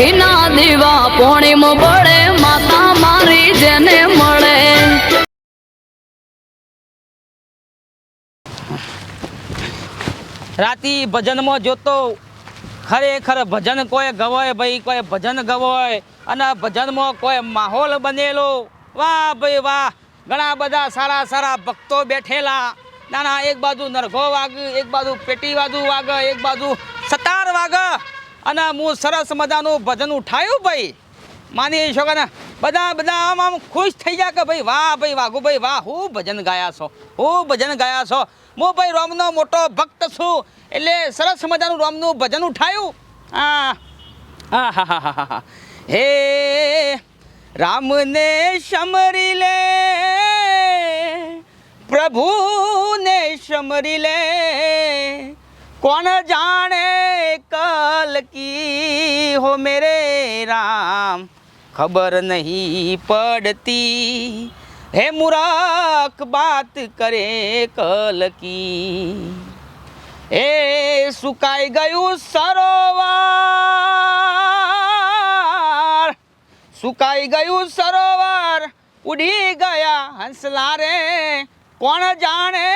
ઘીના દીવા પોણીમ પડે માતા મારી જેને મળે. રાતી ભજનમાં જોતો ખરેખર ભજન કોઈ ગવાય ભાઈ, કોઈ ભજન ગવાય અને ભજનમાં કોઈ માહોલ બનેલો. વાહ ભાઈ વાહ, ઘણા બધા સારા સારા ભક્તો બેઠેલા. નાના એક બાજુ નરઘો વાગ, એક બાજુ પેટી બાજુ વાગ, એક બાજુ સતાર વાગ. અને હું સરસ મજાનું ભજન ઉઠાયું ભાઈ. માની શકો ને? બધા બધા આમ આમ ખુશ થઈ ગયા કે ભાઈ, વાહ, ભાઈ, વાઘુ ભાઈ, વાહ, હું ભજન ગાયા છો, હું ભજન ગાયા છો. હું ભાઈ રોમનો મોટો ભક્ત છું. એટલે સરસ મજાનું રોમનું ભજન ઉઠાયું. હા હા હા હા હા હા. હે, રામને સમરી લે, પ્રભુને સમરી લે. કોણ જાણે કલ કી હો મેરે રામ ખબર નહીં પડતી હે बात બાત કરે की। એ સુકાઈ ગયું સરોવર સુકાઈ ગયું સરોવર ઉડી ગયા હંસલા રે કોણ જાણે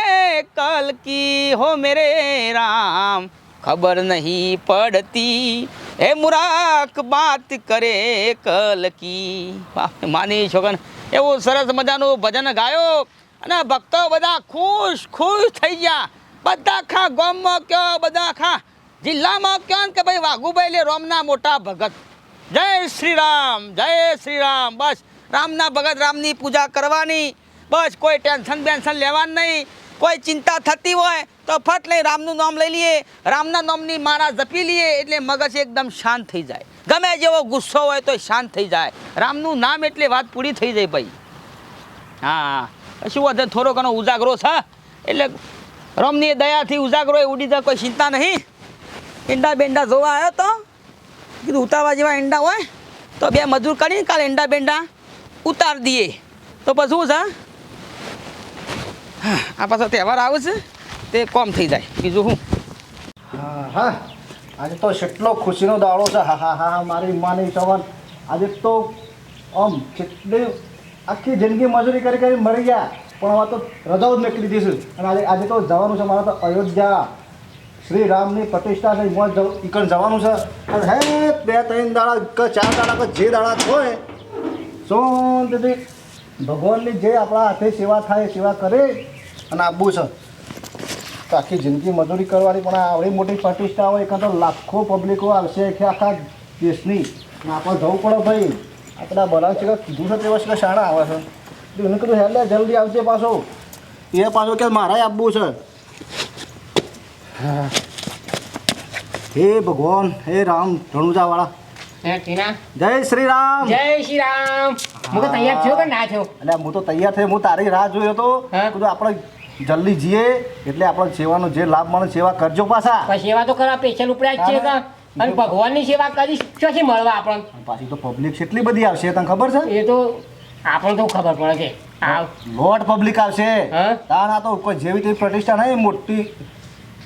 કલકી હો મેરે રામ ખબર નહીં પડતી. હે મુરાક, બાત કરે કલકી. માની છોકરા એવું સરસ મજાનું ભજન ગાયો અને ભક્તો બધા ખુશ ખુશ થઈ ગયા. બધા ખા, ગામમાં કયો, બધા ખા? જિલ્લામાં કયો કે ભાઈ વાઘુભાઈ લે રોમના મોટા ભગત? જય શ્રી રામ જય શ્રી રામ બસ, રામના ભગત રામની પૂજા કરવાની. બસ, કોઈ ટેન્શન બેન્શન લેવાનું નહીં. કોઈ ચિંતા થતી હોય તો ફટ લઈ રામનું નામ લઈ લઈએ. રામના નામની માળા જપી લઈએ એટલે મગજ એકદમ શાંત થઈ જાય. ગમે જેવો ગુસ્સો હોય તો શાંત થઈ જાય. રામનું નામ એટલે વાત પૂરી થઈ જાય ભાઈ. હા શું વધે થોડો ઘણો ઉજાગરો છે એટલે રમની દયાથી ઉજાગરો એ ઉડી જાય, કોઈ ચિંતા નહીં. ઈંડા બેંડા જોવા આવ્યો તો, કીધું ઉતારવા જેવા ઈંડા હોય, તો બે મજૂર કરીને કાલે ઈંડા બેંડા ઉતાર દઈએ. તો પછી શું છે? આ પાછો તહેવાર આવે છે. તે કોમ થઈ જાય. બીજું શું? હા હા. આજે તો કેટલો ખુશીનો દાડો છે. હા હા હા, મારી માની ચવન. આજે તો આમ કેટલી આખી જિંદગી મજૂરી કરી કરી મરી ગયા. પણ હવે તો રજાઓ જ નીકળી દીધું અને આજે આજે તો જવાનું છે મારે તો અયોધ્યા. શ્રી રામની પ્રતિષ્ઠા છે. મોજ ઈકણ જવાનું છે. અને હે, બે, ત્રણ દાડા કે ચાર દાડા કે જે દાડા હોય શાંતિથી ભગવાનની જે આપણા હાથે સેવા થાય, સેવા કરે, અને આપવું છે. તો આખી જિંદગી મજૂરી કરવાની પણ આવડી મોટી પ્રતિષ્ઠા હોય તો લાખો પબ્લિકો આવશે કે આખા દેશની. આપણે જવું પડે ભાઈ. આપણા બનાવ છે કે કીધું છે તે વર્ષ શાણા આવે છે. એટલે એને કીધું હેલે જલ્દી આવજે પાછો. એ પાછો કે મારે આપવું છે. હા. ભગવાન હે રામ ધણુજાવાળા જય શ્રી રામ. જય શ્રી રામ. હું તો તૈયાર થયો કે ના થયો? એટલે હું તો તૈયાર થઈ હું તારી રાહ જોયો કીધું આપણે જલ્દી જઈએ એટલે આપણે સેવાનો જે લાભ મળે સેવા કરજો પાછા. સેવા તો ખરા પેશન ઉપડ્યા છે અને ભગવાનની સેવા કરી શું મળવા આપણને? પાછી તો પબ્લિક કેટલી બધી આવશે તને ખબર છે? એ તો આપણને તો ખબર પડે છે. લોટ પબ્લિક આવશે. હા? તાના તો કોઈ જેવી તેવી પ્રતિષ્ઠા નહીં મોટી.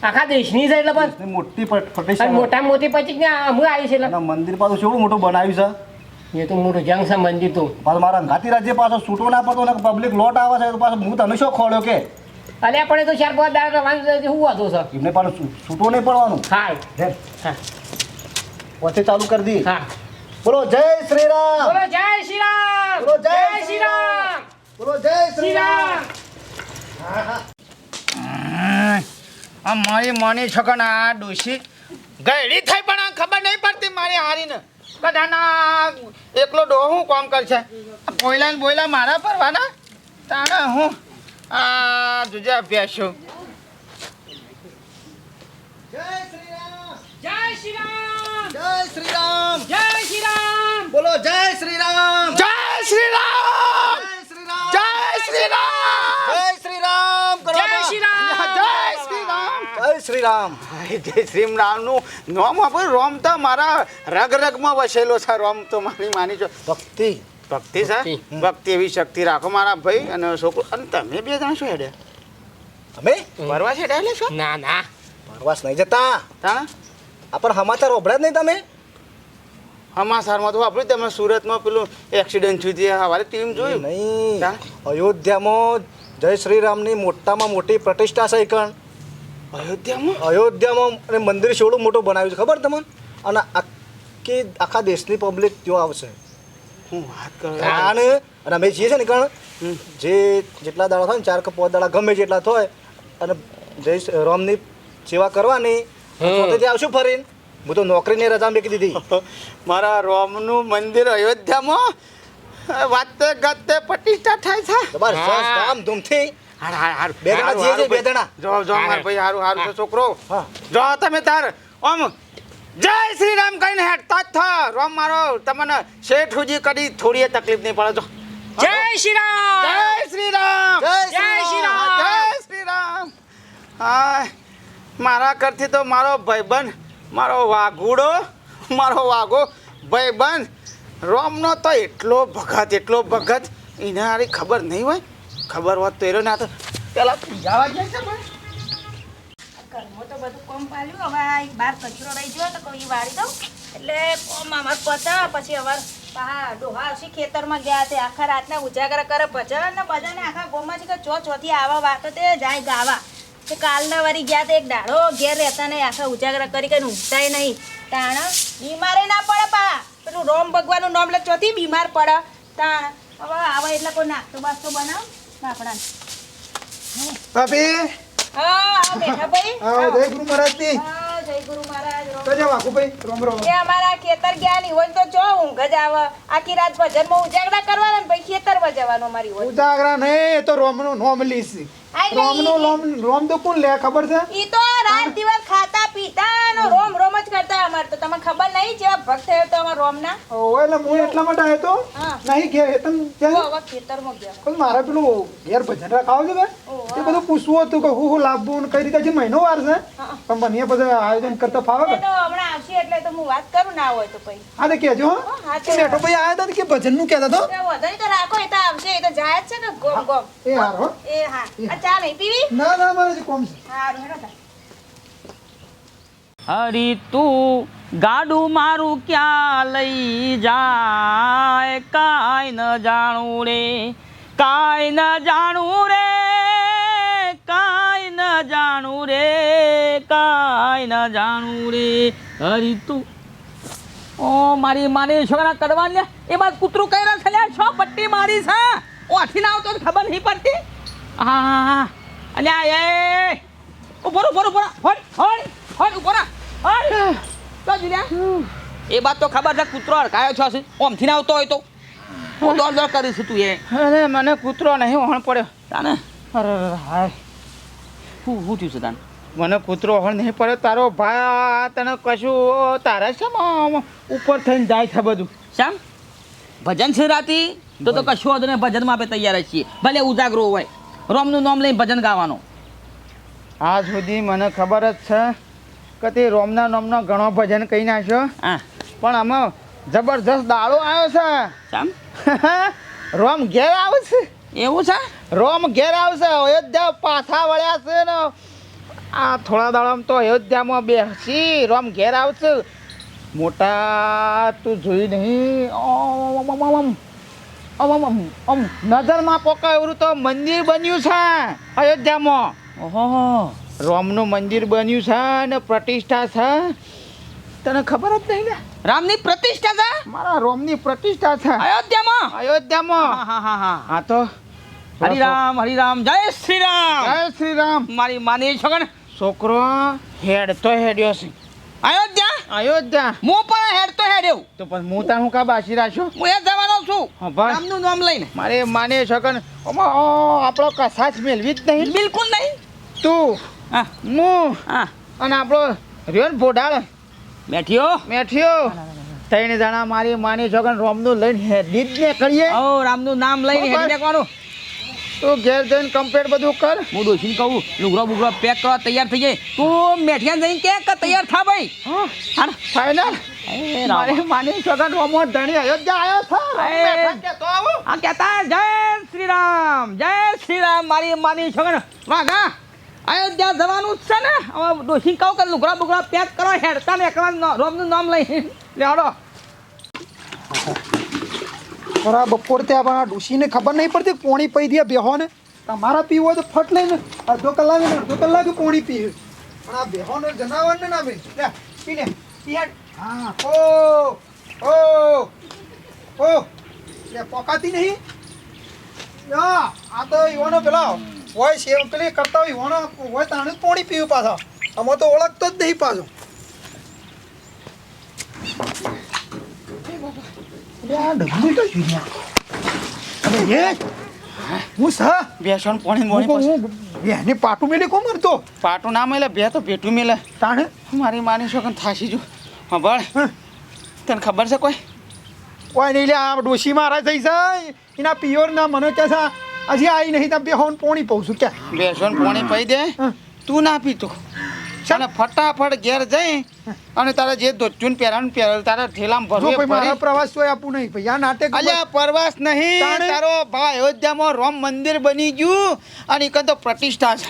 આખા દેશની છે એટલે પણ. મોટી પ્રતિષ્ઠા. મોટા મોટી પછી હું આવી છે એટલે. મંદિર પાછું કેવું મોટું બનાવ્યું છે. એ તો મોટું જંગ છે મંદિર તો. મારા અંગાતી રાજ્ય પાછો છૂટો ના પડતો પબ્લિક લોટ આવે છે તો પાછો હું તને શું ખોળ્યો કે? અલે પણ તો ચાર પાંચ દાડા રવાનું શું વાંધો છે? એમને પણ છૂટો નહીં પડવાનું? હા. હે હા. વચ્ચે ચાલુ કરી દી હા. બોલો જય શ્રી રામ બોલો જય શ્રી રામ બોલો જય શ્રી રામ બોલો જય શ્રી રામ આ મારી માની છકન આ ડોશી ગયડી થઈ પણ આ ખબર નહીં પડતી મારી હારીને. કદાના એકલો ડોહું કોમ કરશે? બોયલા પોયલા ને બોયલા મારા પરવાના તાણે હું આ જુજે અભ્યાસો જય શ્રી રામ જય શ્રી રામ જય શ્રી રામ જય શ્રી રામ બોલો જય શ્રી રામ જય શ્રી રામ જય શ્રી રામ જય શ્રી રામ જય શ્રી રામ જય શ્રી રામ જય શ્રી રામ જય શ્રી રામ જય શ્રી રામનું નોમ આપણે રોમ તો મારા રગ રગમાં વસેલો છે રોમ તો મારી માની છો ભક્તિ ભક્તિ છે? ભક્તિ. ભક્તિ એવી શક્તિ રાખો મારા ભાઈ અને છોકરો. અને તમે બે જણા શું હેડે? અમે? ફરવા છે હેડે છો ના ના. પ્રવાસ નહીં જતા. તા આપણ સમાચાર ઓભળ્યા જ નહીં તમે? સમાચારમાં તો વાપર્યું તમે સુરતમાં પેલું એક્સિડન્ટ થયું છે હવારે ટીમ જોયું. નહીં. અયોધ્યામાં જય શ્રી રામની મોટામાં મોટી પ્રતિષ્ઠા છે કણ. અયોધ્યામાં? અયોધ્યામાં અને મંદિર શોડું મોટું બનાવ્યું છે. ખબર તમને? અને આખી આખા દેશની પબ્લિક ત્યાં આવશે. હું વાત કરું? અને અને અમે જઈએ છે ને કારણ જે જેટલા દાડા થાય ને ચાર કે પાંચ દાડા ગમે જેટલા થાય અને જઈશ રોમની સેવા કરવાની ત્યાં આવશું ફરીને. હું તો નોકરીની રજા મેકી દીધી. મારા રોમનું મંદિર અયોધ્યામાં વાતે ગતે પ્રતિષ્ઠા થાય છે. બસ હાર હાર બે જણા હારું, જઈએ બે. જણા. જો જો મારા ભાઈ હારું હારું છોકરો. જો તમે તાર ઓમ જય શ્રી રામ કહીને હેઠતા જ થા. રોમ મારો તમને શેઠ સુધી કદી થોડી તકલીફ નહીં પડે. જો. જય શ્રી રામ! જય શ્રી રામ! જય શ્રી રામ. જય શ્રી રામ! હા મારા ઘરથી તો મારો ભાઈબંધ મારો વાઘુડો મારો વાઘો ભાઈબંધ રોમનો તો એટલો ભગત એટલો ભગત એને ખબર નહીં હોય? ખબર હોત તો એનો ના તો પેલા જવા જાય છે કોમ હવે બાર કચરો રહી ગયો તો કોઈ વાળી દઉં. એટલે કોમ અમાર પતા પછી અવાર પા ડોહા આવશે ખેતરમાં ગયા તે આખા રાતના ઉજાગર કરે. ભજન બધાને આખા ગોમાં છે કે ચો ચોથી આવા વાતો તે જાય ગાવા. કે કાલના વારી ગયા તો એક ડાળો ઘેર રહેતા નહીં. આખા ઉજાગરા કરી કઈ ઊંઘતાય નહીં. તાણ, બીમારે ના પડે પા પેલું રોમ ભગવાનનું નામ ચોથી બીમાર પડે. તાણ, હવે આવે એટલે કોઈ નાસ્તો બાસ્તો બનાવ? આપણા હા બેઠા ભાઈ આવો જય ગુરુ મહારાજની હા, જય ગુરુ મહારાજ રોમ. રોમ રોમ એ અમારા ખેતર ગયા ની હોય તો જો ઊંઘ જ આવે આખી રાત ભજનમાં ઉજાગરા કરવાના ને ભાઈ ખેતરમાં જવાનું મારી હોય ઉજાગરા નહીં તો રોમનું નોમ લીસ. રોમનું લોમ રોમ તો કોણ લે ખબર છે? ઈ તો રાત દિવસ ખાતા પીતા નો રોમ રોમ જ કરતા અમાર તો. તમને ખબર નહીં જેવા ભક્ત થયો તો અમાર રોમ ના ઓય એટલે હું એટલા માટે આવ્યો તો? નહીં ઘેર હેતન ત્યાં હવે ખેતરમાં ગયા. કોઈ મારા પેલું ઘેર ભજન રાખાવ છે બે એ બધું પૂછવું હતું કે હું હું લાવવું ને કઈ રીતે હજી મહિનો વાર છે. પણ મને બધા આયોજન કરતા ફાવે તો હમણાં આવશે એટલે તો હું વાત કરું ના હોય તો પછી. હા તો કહેજો હા, બેઠો ભાઈ આવ્યા હતા ને કે ભજનનું કહેતા હતો એ વધુ તો રાખો એ તો આવશે એ તો જાય છે ને ગોમ ગોમ. એ હારો એ હા. ચા નહીં પીવી? ના ના મારે હજી કોમ છે. સારું હેડો તાર. હરી તું ગાડું મારું ક્યાં લઈ જાય? કાંઈ ન જાણું રે કાંઈ ન જાણું રે કાંઈ ન જાણું રે કાંઈ ન જાણું રે. હરી તું. ઓ મારી મારી છોકરા કરવા લે એ બાદ કૂતરું કઈ રહ્યા છે? છો પટ્ટી મારી છે. ઓથી ના આવતો ખબર નહીં પડતી. હા અલ્યા એ ઊભો રહો, ઊભો રહો. હોડ હોડ હોડ ઊભો રહો. હોડ. તો જીલ્યા. એ વાત તો ખબર છે કૂતરો અડકાયો છો છે ઓમથી ના આવતો હોય તો. હું દોડ દોડ કરીશ તું એ. અરે મને કૂતરો નહીં ઓહણ પડ્યો. તાને? અરે હાય. હું હું થયું છે તાને? મને કૂતરો ઓહણ નહીં પડ્યો. તારો ભાઈ તને કશું તારા છે ઉપર થઈને જાય છે બધું? શ્યામ ભજન છે રાતી? તો તો કશું વાંધો ભજનમાં આપણે તૈયાર છીએ. ભલે ઉજાગરો હોય. રોમનું નામ લઈને ભજન ગાવાનું. આજ સુધી મને ખબર જ છે કે તે રોમના નામનો ઘણો ભજન કહી નાખ્યો. હા. પણ આમાં જબરજસ્ત દાડો આવ્યો છે. રોમ ઘેર આવશે. એવું છે? રોમ ઘેર આવશે. અયોધ્યા પાછા વળ્યા છે ને. આ થોડા દાડામાં તો અયોધ્યામાં બેસી રોમ ઘેર આવશે. મોટા તું જોઈ નહીં. ઓમ. નજરમાં પોકા એવું તો મંદિર બન્યું છે અયોધ્યામાં. ઓહો. રોમનું મંદિર બન્યું છે ને પ્રતિષ્ઠા છે. તને ખબર જ નહીં ને? રામની પ્રતિષ્ઠા છે? મારા રોમની પ્રતિષ્ઠા છે. અયોધ્યામાં? અયોધ્યામાં. હા હા હા હા. તો હરિરામ હરિરામ જય શ્રી રામ જય શ્રી રામ મારી માની છોકરા છોકરો હેડ તો હેડ્યો છે. અયોધ્યા? અયોધ્યા. હું પણ હેડ તો હેડ્યો. તો પણ હું તાર હું કા બાસી રાખ્યો? હું એ જવાનો છું. રામનું નામ લઈને. મારે માને છકન ઓમાં આપણો કસાચ મેળવી જ નહીં? બિલકુલ નહીં. તું હા. હું હા. અને આપણો રહ્યો ને ભોડાળ બેઠ્યો મેઠિયો ત્રણ જણા મારી માની છોકન રોમનું લઈને હેડી જ ને કરીએ. ઓ રામનું નામ લઈને. હેડી નાખવાનું તું ઘેર જઈને કમ્પ્લેટ બધું કર. હું ડોસીને કહું લુગડો બુગડો પેક કરવા તૈયાર થઈ જાય. તું મેઠિયા જઈને કે કે તૈયાર થા ભાઈ. હા. ફાઈનલ મારે. માની સગન રોમો ધણી અયોધ્યા આવ્યો છે? આ કહેતા જય શ્રી રામ જય શ્રી રામ મારી માની છોકરા વાઘા અયોધ્યા જવાનું છે ને? હવે ડોસી કહું કે લુગડા બુગડા પેક કરો હેડતા ને એકલા રોમનું નામ લઈ લેવડો. બરા બપોર ત્યાં પણ આ ડોશીને ખબર નહીં પડતી પોણી પી દે બેહોને. તમારા પીવું હોય તો ફટ લઈને અડધો કલાક ને અડધો કલાક પોણી પીએ. પણ આ જનાવરને ના બે પીને પી લે, પી હેડ. હા, ઓ ઓ ઓ. લે, પોકાતી નહીં. યા આ તો ઈવાનો પેલા હોય સેવ પેલી કરતા હોય, ઈવાનો હોય તાણે પોણી પીવું પાછા. અમે તો ઓળખતો જ નહીં પાછો. આ ડબલી તો જુનિયા અરે એ હું સા? બેસણ પોણી મોણી હું બેને પાટું મેલે કોણ મરતો પાટું ના મળે બે તો ભેટું મિલે. તાણે? મારી માની છોકન થાશી જો હા. તને ખબર છે કોઈ? કોઈ નહીં લે આ ડોશી મારા થઈ જાય. એના પિયોર ના મને કે છે હજી આવી નહીં ત્યાં બેહોન પોણી પઉં છું. કે બેસણ પોણી પહી દે. તું ના પીતો. અને ફટાફટ ઘેર જઈ અને તારા જે ધોચું પહેરાનું પહેરેલ તારા ઠેલામાં ભરો ભરવું ભાઈ મારા પ્રવાસ તો આપું નહીં ભાઈ. આ નાટક અલ્યા પ્રવાસ નહીં. તારો ભાઈ અયોધ્યામાં રામ મંદિર બની ગયું અને એક તો પ્રતિષ્ઠા છે.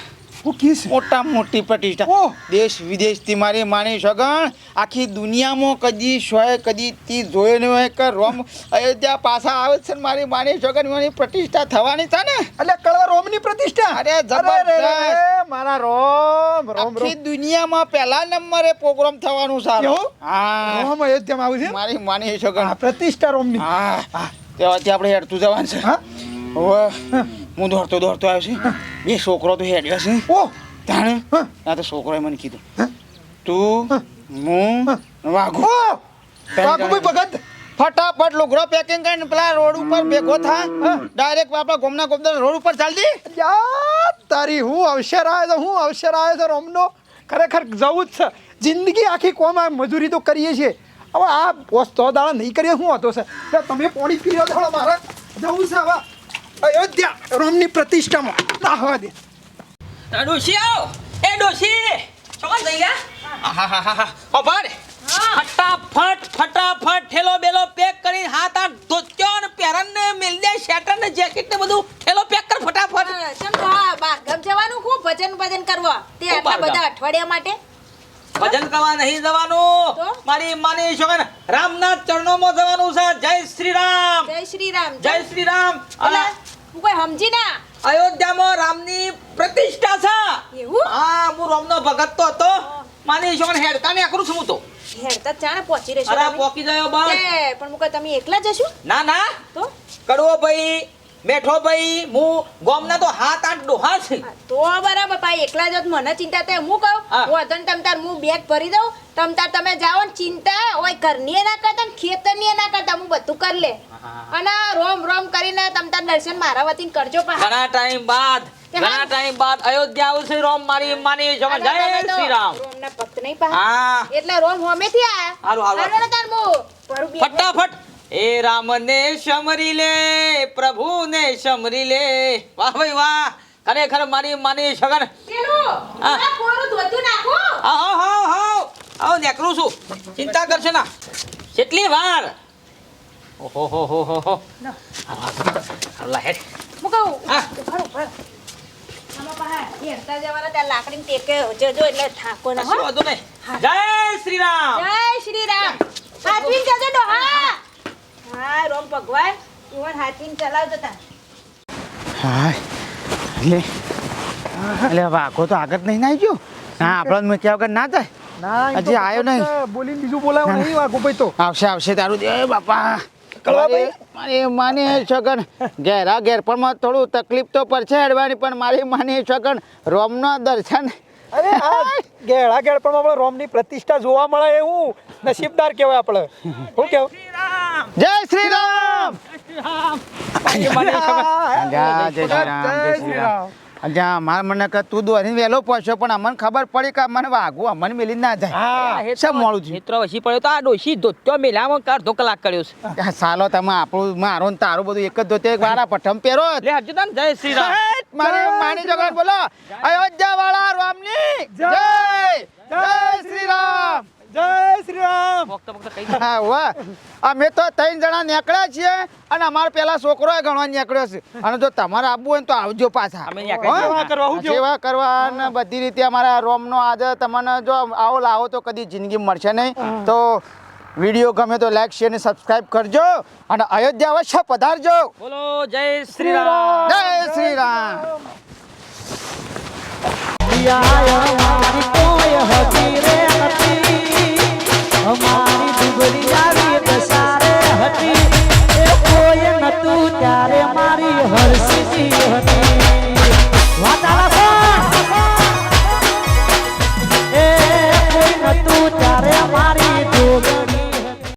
કીસ મોટા મોટી પ્રતિષ્ઠા ઓહ! દેશ વિદેશથી મારી માની સગણ આખી દુનિયામાં કદી શોય કદી તી જોયો નહીં હોય કે રોમ. અયોધ્યા પાછા આવે છે મારી માની સગણ મારી પ્રતિષ્ઠા થવાની છે ને. એટલે કળવા રોમની પ્રતિષ્ઠા? અરે જબરદસ્ત. મારા રોમ રોમ આખી દુનિયામાં પહેલા નંબરે પ્રોગ્રામ થવાનું એવું? હા. રોમ અયોધ્યામાં આવું છે? મારી માની આ સગણ પ્રતિષ્ઠા રોમની. હા. તેવાથી આપણે હેડતું જવાનું છે. હા? હવે હું દોડતો દોડતો આવ્યો છું. બે છોકરો તો હેડ્યો છે. ઓ! તાણે. આ તો છોકરોએ મને કીધું. તું હું. વાઘો. કાકુભાઈ ભગત ફટાફટ લુગડો પેકિંગ કરીને પેલા રોડ ઉપર ભેગો થા. ડાયરેક્ટ આપણા ગોમના ગોમના રોડ ઉપર ચાલતી તારી હું અવસર આવ્યો તો હું અવસર આવ્યો તો રોમનો. ખરેખર જવું જ છે. જિંદગી આખી કોમ આ મજૂરી તો કરીએ છીએ. હવે આ પોસ્ટ દાડા નહીં કરીએ શું હતો છે? તમે પોણી પીરો થોડો મારે. જવું છે હવે. અયોધ્યા રોમની પ્રતિષ્ઠામાં ના હવા દે ડોશી આવો. એ ડોશી. ચોકન થઈ ગયા આહાહાહા. ઓ ભાડ ફટાફટ ફટાફટ ઠેલો બેલો પેક કરી હાથ આ ધોત્યો ને પહેરન ને મિલ દે શેટર ને જેકેટ ને બધું ઠેલો પેક કર ફટાફટ. ચમ હા આ બહારગામ જવાનું ખૂબ ભજન ભજન કરવા તે આટલા બધા અઠવાડિયા માટે. ભજન કરવા નહીં જવાનું. મારી માની છોકન રામના ચરણોમાં જવાનું છે. જય શ્રી રામ જય શ્રી રામ જય શ્રી રામ અલા, હું કોઈ સમજી ના? અયોધ્યામાં રામની પ્રતિષ્ઠા છે. એવું? હા હું રામનો ભગત તો હતો. માની છોકન હેડતા ને આકરું છું હું તો. હેડતા જાણે પહોંચી રહેશો અરે પોકી ગયો બસ. પણ મુકે તમે એકલા જશો ના ના. તો? કડવો ભાઈ મેઠો ભાઈ હું ગોમના તો હાથ આઠ ડોહા છે. તો બરાબર ભાઈ એકલા જ મને ચિંતા થાય હું કહું હું. અધન તમ તાર હું બેગ ભરી દઉં તમ તાર તમે જાઓ ને ચિંતા ઓય ઘરની ના કરતા ને ખેતરની ના કરતા હું બધું કરી લે. અને રોમ રોમ કરીને તમ તાર દર્શન મારા વતીને કરજો પા ઘણા ટાઈમ બાદ ઘણા ટાઈમ બાદ અયોધ્યા આવશે રોમ મારી માની જય શ્રી રામ. રોમના ભક્ત નહીં પા એટલે રોમ હોમેથી આયા. હારું, હારું. હારું તાર હું. ફટાફટ. એ રામને સમરી લે પ્રભુને સમરી લે. વાહ ભાઈ વાહ ખરેખર મારી માની સગન આવો નેકરું છું. ચિંતા કરશે ના. કેટલી વાર? ઓહો હો હો હો હો. જય શ્રી રામ. જય શ્રી રામ. હા રોમ ભગવાન તા. હા એટલે એટલે વાઘો તો આગળ નહીં આવી ગયો હા આપણને મેં ક્યાં વગર ના જાય ના હજી આયો નહીં. બોલીને બીજું બોલાવો નહીં તો. આવશે આવશે તારું. એ બાપા? મારી માની છગન. ઘેરા ઘેર પણ થોડું તકલીફ તો પડશે હેડવાની પણ મારી માની છગન રોમનો દર્શન. અરે આ ગેળા ગેળ પણ આપણે રોમની પ્રતિષ્ઠા જોવા મળે એવું. નસીબદાર કહેવાય આપણે. શું જય શ્રી રામ જય શ્રી રામ જય શ્રી રામ અજા માર મને કે તું દોરીને વહેલો પહોંચ્યો પણ અમને ખબર પડી કે મને વાઘું અમને મેલી ના જાય. હા. શા મોડું છે મિત્ર વસી પડ્યો તો આ ડોશી ધોત્યો મેલામાં કાર કલાક કર્યો છે. સાલો તમે આપણું મારો ને તારું બધું એક જ ધોતે એક વાળા પઠમ પહેરો હજુ જય શ્રી રામ મારે મારી માની જગત બોલો. અયોધ્યા વાળા રામની. જય જય શ્રી રામ જય શ્રી રામ. ફક્ત ફક્ત કહી હા વાહ. અમે તો ત્રણ જણા નીકળ્યા છીએ અને અમારો પેલા છોકરો ગણવા નીકળ્યો છે. અને જો તમારે આવવું હોય ને તો આવજો પાછા. અમે સેવા કરવા, હું સેવા કરવા અને બધી રીતે અમારા રોમનો આજે તમને જો આવો લાવો તો કદી જિંદગી મળશે નહીં. તો વીડિયો ગમે તો લાઈક શેર અને સબસ્ક્રાઇબ કરજો અને અયોધ્યા અવશ્ય પધારજો. બોલો જય શ્રી રામ. જય શ્રી રામ. યા અમારી ડુગરી આવી દસારે હતી. એ કોઈ નતું ત્યારે મારી હરસીજી હતી. વાતાવરણ